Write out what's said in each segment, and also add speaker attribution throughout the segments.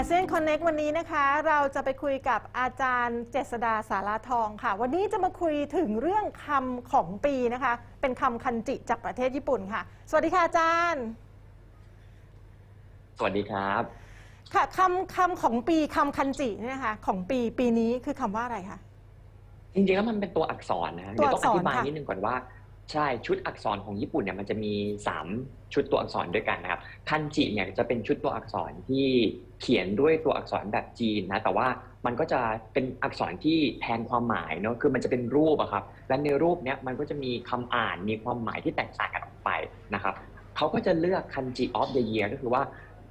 Speaker 1: อาเซียนคอนเน็กวันนี้นะคะ เราจะไปคุยกับอาจารย์เจษดาสาราทองค่ะ วันนี้จะมาคุยถึงเรื่องคำของปีนะคะ เป็นคำคันจิจากประเทศญี่ปุ่นค่ะ สวัสดีค่ะอาจารย์
Speaker 2: สวัสดีครับ
Speaker 1: ค่ะคำคำของปีคำคันจิเนี่ยนะคะของปีปีนี้คือคำว่าอะไรคะ
Speaker 2: จริงๆแล้วมันเป็นตัวอักษรนะฮะ
Speaker 1: ตัว
Speaker 2: เดี๋ยวต้องอธิบาย
Speaker 1: อักษรค่ะ
Speaker 2: นิดนึงก่อนว่า ใช่ชุดอักษรของญี่ปุ่นเนี่ยมันจะมี 3 ชุดตัวอักษรด้วยกันนะครับคันจิเนี่ยจะเป็นชุดตัวอักษรที่เขียนด้วยตัวอักษรแบบจีนนะแต่ว่ามันก็จะเป็นอักษรที่แทนความหมายเนาะคือมันจะเป็นรูปอะครับและในรูปเนี้ยมันก็จะมีคำอ่านมีความหมายที่แตกต่างกันออกไปนะครับเขาก็จะเลือกคันจิออฟเดอะเยียก็คือว่า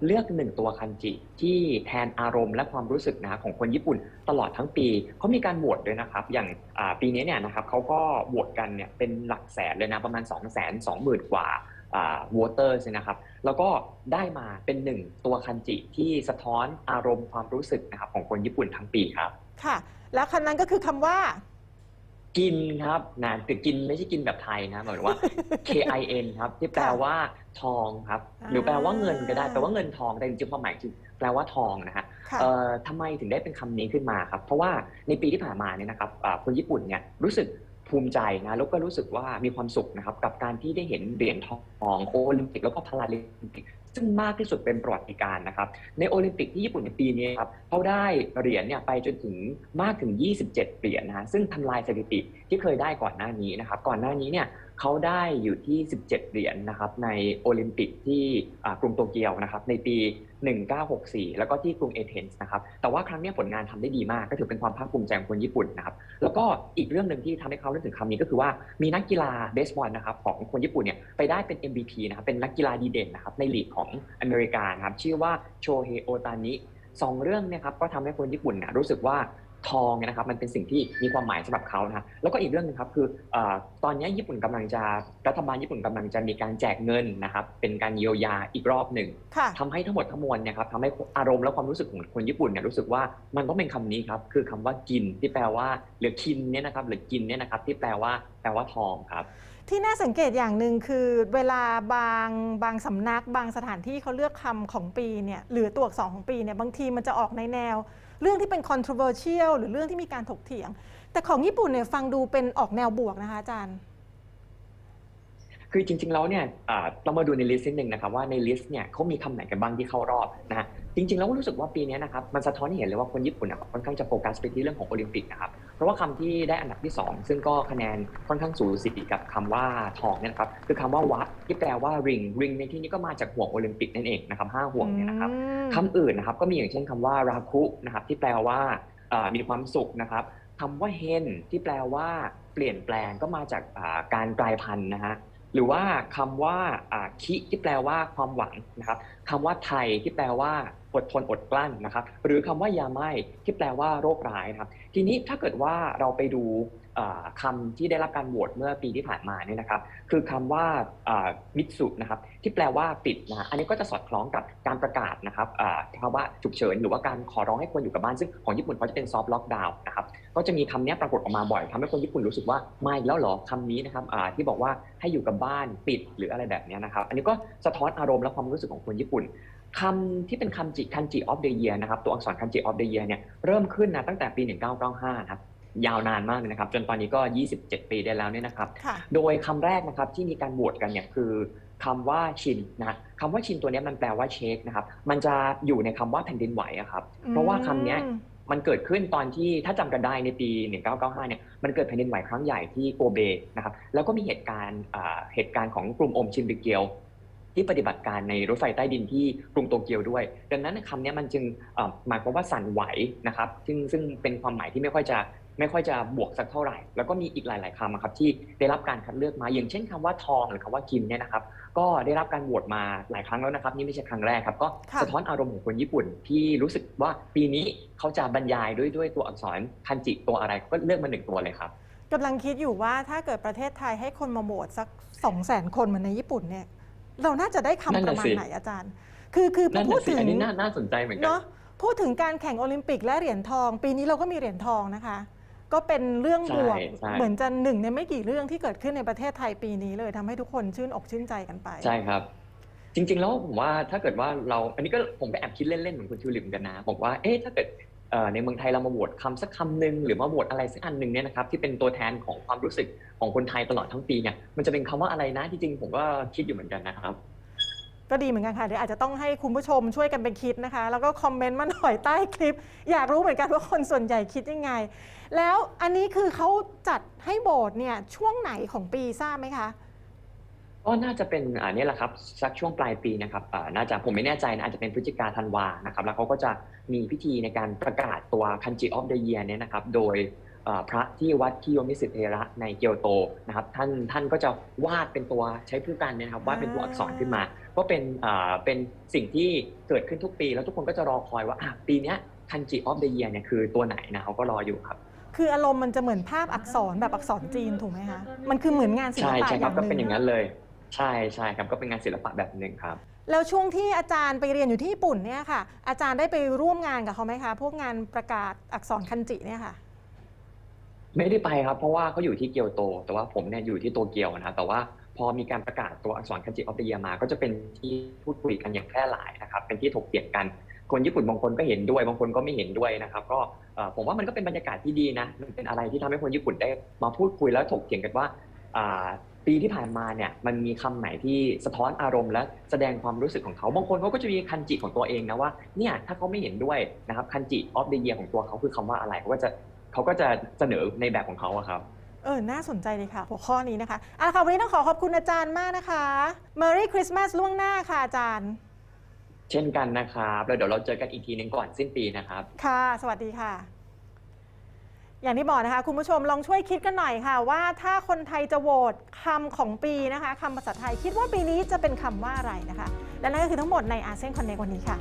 Speaker 2: เลือกหนึ่งตัวคันจิ ที่แทนอารมณ์และความรู้สึกนะของคนญี่ปุ่นตลอดทั้งปีเขามีการโหวตด้วยนะครับ อย่างปีนี้เนี่ยนะครับเขาก็โหวตกันเนี่ยเป็นหลักแสนเลยนะประมาณ 2 2 0 0 0 0 กว่าอ่าวอเตอร์นะครับ แล้วก็ได้มาเป็นหนึ่งตัวคันจิที่สะท้อนอารมณ์ความรู้สึกนะครับของคนญี่ปุ่นทั้งปีครับ
Speaker 1: ค่ะ แล้วคำนั้นก็คือคำว่า
Speaker 2: กินครับนะแต่กินไม่ใช่กินแบบไทยนะหมายถึงว่า K I N ครับที่แปลว่าทองครับ หรือแปลว่าเงินก็ได้แปลว่าเงินทองแต่จริงๆความหมายคือแปลว่าทองนะฮะ
Speaker 1: ค่ะ
Speaker 2: เอ่อทำไมถึงได้เป็นคำนี้ขึ้นมาครับ เพราะว่าในปีที่ผ่านมาเนี่ยนะครับอ่าคนญี่ปุ่นเนี่ยรู้สึกภูมิใจนะแล้วก็รู้สึกว่ามีความสุขนะครับกับการที่ได้เห็นเหรียญทองโอลิมปิกแล้วก็พาราลิมปิก ซึ่งมากที่สุดเป็นประวัติการนะครับ ในโอลิมปิกที่ญี่ปุ่นในปีนี้ครับเขาได้เหรียญเนี่ยไปจนถึงมากถึง 27 เหรียญนะฮะซึ่งทำลายสถิติที่เคยได้ก่อนหน้านี้นะครับ ก่อนหน้านี้เนี่ย เขาได้อยู่ที่ 17 เหรียญนะครับในโอลิมปิกที่กรุงโตเกียวนะครับในปี 1964 แล้วก็ที่กรุงเอเธนส์นะครับแต่ว่าครั้งนี้ผลงานทำได้ดีมากก็ถือเป็นความภาคภูมิใจของคนญี่ปุ่นนะครับแล้วก็อีกเรื่องหนึ่งที่ทำให้เขาเรื่อถึงคำนี้ก็คือว่ามีนักกีฬาเบสบอลนะครับของคนญี่ปุ่นเนี่ยไปได้เป็น MVP นะครับเป็นนักกีฬาดีเด่นนะครับในลีกของอเมริกานะครับชื่อว่าโชเฮโอตานิสองเรื่องเนี่ยครับก็ทำให้คนญี่ปุ่นนี่ยรู้สึกว่า ทองเนี่ยนะครับมันเป็นสิ่งที่มีความหมายสำหรับเขานะฮะแล้วก็อีกเรื่องหนึงครับคือเอ่อตอนนี้ญี่ปุ่นกำลังจะรัฐบาลญี่ปุ่นกำลังจะมีการแจกเงินนะครับเป็นการเยียวยาอีกรอบหนึ่ง
Speaker 1: ค่ะ
Speaker 2: ทำให้ทั้งหมดทั้งมวลเนี่ยครับทำให้อารมณ์และความรู้สึกของคนญี่ปุ่นเนี่ยรู้สึกว่ามันต้องเป็นคำนี้ครับคือคำว่ากินที่แปลว่าหรือคินเนี่ยนะครับหรือกินเนี่ยนะครับที่แปลว่าแปลว่าทองครับ
Speaker 1: ที่น่าสังเกตอย่างหนึ่งคือเวลาบางบางสำนัก บางสถานที่เขาเลือกคำของปีเนี่ยหรือตัวอักษรของปีเนี่ยบางทีมันจะออกในแนว เรื่องที่เป็น controversial หรือเรื่องที่มีการถกเถียง แต่ของญี่ปุ่นเนี่ยฟังดูเป็นออกแนวบวกนะคะอาจารย์
Speaker 2: คือจริง ๆ แล้วเนี่ยเรามาดูในลิสต์นิดนึงนะครับว่าในลิสต์เนี่ยเขามีคำไหนกันบ้างที่เข้ารอบนะฮะจริงๆแล้วรู้สึกว่าปีนี้นะครับมันสะท้อนให้เห็นเลยว่าคนญี่ปุ่นนะค่อนข้างจะโฟกัสไปที่เรื่องของโอลิมปิกนะครับ เพราะว่าคำที่ได้อันดับที่ 2 ซึ่งก็คะแนนค่อนข้างสูสีกับคำว่าทองเนี่ยนะครับคือคำว่าวัดที่แปลว่าริงริงในที่นี้ก็มาจากห่วงโอลิมปิกนั่นเองนะครับห้าห่วงเนี่ยนะครับ
Speaker 1: อืม
Speaker 2: คำอื่นนะครับก็มีอย่างเช่นคำว่าราคุนะครับที่แปลว่าเอ่อมีความสุขนะครับคำว่าเฮนที่แปลว่าเปลี่ยนแปลงก็มาจากอ่าการกลายพันธุ์นะฮะ หรือว่าคำว่าว่าคิที่แปลว่าความหวังนะครับคำว่าไทยที่แปลว่าอดทนอดกลั้นนะครับ หรือคำว่ายาไม่ที่แปลว่าโรคร้ายนะครับ ทีนี้ถ้าเกิดว่าเราไปดู อ่าคำที่ได้รับการโหวตเมื่อปีที่ผ่านมาเนี่ยนะครับ คือคำว่ามิตสุนะครับที่แปลว่าปิดนะอันนี้ก็จะสอดคล้องกับการประกาศนะครับอ่าภาวะฉุกเฉินหรือว่าการขอร้องให้คนอยู่กับบ้านซึ่งของญี่ปุ่นเขาจะเป็นซอฟต์ล็อกดาวน์นะครับก็จะมีคำนี้ปรากฏออกมาบ่อยทำให้คนญี่ปุ่นรู้สึกว่าไม่แล้วหรอคำนี้นะครับที่บอกว่าให้อยู่กับบ้านปิดหรืออะไรแบบนี้นะครับ อันนี้ก็สะท้อนอารมณ์และความรู้สึกของคนญี่ปุ่นคำที่เป็นคำจิคันจิออฟเดเยียนะครับตัวอักษรคันจิออฟเดเยียเนี่ยเริ่มขึ้นนะตั้งแต่ปี 1995 นะครับ ยาวนานมากเลยนะครับ จนตอนนี้ก็ 27 ปีได้แล้วเนี่ยนะครับ
Speaker 1: ค่ะ
Speaker 2: โดยคำแรกนะครับที่มีการโหวตกันเนี่ยคือคำว่าชินนะคำว่าชินตัวเนี้ยมันแปลว่าเช็คนะครับ มันจะอยู่ในคำว่าแผ่นดินไหวอะครับ เพราะว่าคำเนี้ย
Speaker 1: อืม
Speaker 2: มันเกิดขึ้นตอนที่ถ้าจำกันได้ในปี 1995 เนี่ยมันเกิดแผ่นดินไหวครั้งใหญ่ที่โกเบนะครับแล้วก็มีเหตุการณ์อ่าเหตุการณ์ของกลุ่มอมชินบิเกียวที่ปฏิบัติการในรถไฟใต้ดินที่กรุงโตเกียวด้วย ดังนั้นคำเนี้ยมันจึงเอ่อหมายความว่าสั่นไหวนะครับ ซึ่งซึ่งเป็นความหมายที่ไม่ค่อยจะ ไม่ค่อยจะบวกสักเท่าไหร่ แล้วก็มีอีกหลาย ๆคำอะครับที่ได้รับการคัดเลือกมา อย่างเช่นคำว่าทองหรือคำว่ากินเนี่ยนะครับ ก็ได้รับการโหวตมาหลายครั้งแล้วนะครับ นี่ไม่ใช่ครั้งแรกครับ ก็
Speaker 1: ค่ะ
Speaker 2: สะท้อนอารมณ์ของคนญี่ปุ่นที่รู้สึกว่าปีนี้เขาจะบรรยายด้วยด้วยตัวอักษรคันจิตัวอะไรก็เลือกมาหนึ่งตัวเลยครับ
Speaker 1: กำลังคิดอยู่ว่าถ้าเกิดประเทศไทยให้คนมาโหวตสักสองแสนคนเหมือนในญี่ปุ่นเนี่ย เราน่าจะได้คำ
Speaker 2: นั่น
Speaker 1: ประ
Speaker 2: น่ะ
Speaker 1: มาณ
Speaker 2: สิ
Speaker 1: ไหนอาจารย์ คือคือพอ
Speaker 2: นั่น
Speaker 1: พู
Speaker 2: น่ะ
Speaker 1: ด
Speaker 2: สิ
Speaker 1: ถึง
Speaker 2: อันนี้น่าน่าสนใจเหมือนกัน
Speaker 1: เนาะพูดถึงการแข่งโอลิมปิกและเหรียญทอง ปีนี้เราก็มีเหรียญทองนะคะ ก็เป็นเรื่องบวก
Speaker 2: ใช่ใช่
Speaker 1: เหมือนจะหนึ่งในไม่กี่เรื่องที่เกิดขึ้นในประเทศไทยปีนี้เลยทำให้ทุกคนชื่นอกชื่นใจกันไป
Speaker 2: ใช่ครับ จริง ๆ แล้วผมว่าถ้าเกิดว่าเรา อันนี้ก็ผมก็แอบคิดเล่นๆเหมือนคุณชูลิมกันนะผมว่าเอ๊ะถ้าเกิดเอ่อในเมืองไทยเรามาโหวตคำสักคำหนึ่งหรือมาโหวตอะไรสักอันหนึ่งเนี่ยนะครับที่เป็นตัวแทนของความรู้สึกของคนไทยตลอดทั้งปีเนี่ยมันจะเป็นคำว่าอะไรนะที่จริงผมก็คิดอยู่เหมือนกันนะครับ
Speaker 1: ก็ดีเหมือนกันค่ะเดี๋ยวอาจจะต้องให้คุณผู้ชมช่วยกันไปคิดนะคะ แล้วก็คอมเมนต์มาหน่อยใต้คลิป อยากรู้เหมือนกันว่าคนส่วนใหญ่คิดยังไง แล้วอันนี้คือเขาจัดให้โบสเนี่ยช่วงไหนของปีทราบไหมคะ
Speaker 2: ก็น่าจะเป็นอ่าเนี่ยแหละครับสักช่วงปลายปีนะครับน่าจะผมไม่แน่ใจนะอาจจะเป็นพฤศจิกาธันวานะครับแล้วเขาก็จะมีพิธีในการประกาศตัวคันจิออฟเดอะเยียเนี่ยนะครับโดย พระที่วัดคิโยมิสึเทระในเกียวโตนะครับท่านท่านก็จะวาดเป็นตัวใช้ผู้กันเนี่ยนะครับวาดเป็นตัวอักษรขึ้นมาก็เป็นอ่าเป็นสิ่งที่เกิดขึ้นทุกปี แล้วทุกคนก็จะรอคอยว่าอะปีเนี้ยคันจิออฟเดอะเยียเนี่ยคือตัวไหนนะเขาก็รออยู่ครับ
Speaker 1: คืออารมณ์มันจะเหมือนภาพอักษรแบบอักษรจีนถูกไหมคะมันคือเหมือนงานศิล
Speaker 2: ใช่
Speaker 1: ปะ
Speaker 2: ใช่
Speaker 1: อ
Speaker 2: ครับ
Speaker 1: ย่าง
Speaker 2: ก็
Speaker 1: ห
Speaker 2: เป็นอ
Speaker 1: นึ่
Speaker 2: ย่างงนั้นเลยใช่ใช่ครับก็เป็นงานศิลปะแบบหนึ่งครับ
Speaker 1: แล้วช่วงที่อาจารย์ไปเรียนอยู่ที่ญี่ปุ่นเนี่ยค่ะ อาจารย์ได้ไปร่วมงานกับเขาไหมคะ พวกงานประกาศอักษรคันจิเนี่ยค่ะ
Speaker 2: ไม่ได้ไปครับ เพราะว่าเขาอยู่ที่เกียวโต แต่ว่าผมเนี่ยอยู่ที่โตเกียวนะแต่ว่าพอมีการประกาศตัวอักษรคันจิออฟเดียมาก็จะเป็นที่พูดคุยกันอย่างแพร่หลายนะครับ เป็นที่ถกเถียงกัน คนญี่ปุ่นบางคนก็เห็นด้วย บางคนก็ไม่เห็นด้วยนะครับ ก็ผมว่ามันก็เป็นบรรยากาศที่ดีนะ มันเป็นอะไรที่ทำให้คนญี่ปุ่นได้มาพูดคุยแล้วถกเถียงกันว่าปีที่ผ่านมาเนี่ยมันมีคำไหนที่สะท้อนอารมณ์และแสดงความรู้สึกของเขา บางคนเขาก็จะมีคันจิของตัวเองนะว่าเนี่ยถ้าเขาไม่เห็นด้วยนะครับคันจิออฟเดียของตัวเขาคือคำว่าอะไรเขาก็จะ เขาก็จะเสนอในแบบของเขาอะครับ
Speaker 1: เออ น่าสนใจเลยค่ะ หัวข้อนี้นะคะเอาละค่ะ วันนี้ต้องขอขอบคุณอาจารย์มากนะคะ Merry Christmas ล่วงหน้าค่ะอาจารย์
Speaker 2: เช่นกันนะครับแล้วเดี๋ยวเราเจอกันอีกทีหนึงก่อนสิ้นปีนะครับ
Speaker 1: ค่ะ สวัสดีค่ะ อย่างที่บอกนะคะ คุณผู้ชมลองช่วยคิดกันหน่อยค่ะ ว่าถ้าคนไทยจะโหวตคำของปีนะคะคำภาษาไทยคิดว่าปีนี้จะเป็นคำว่าอะไรนะคะ และนั่นก็คือทั้งหมดในอาเซียนคอนเน t วันนี้ค่ะ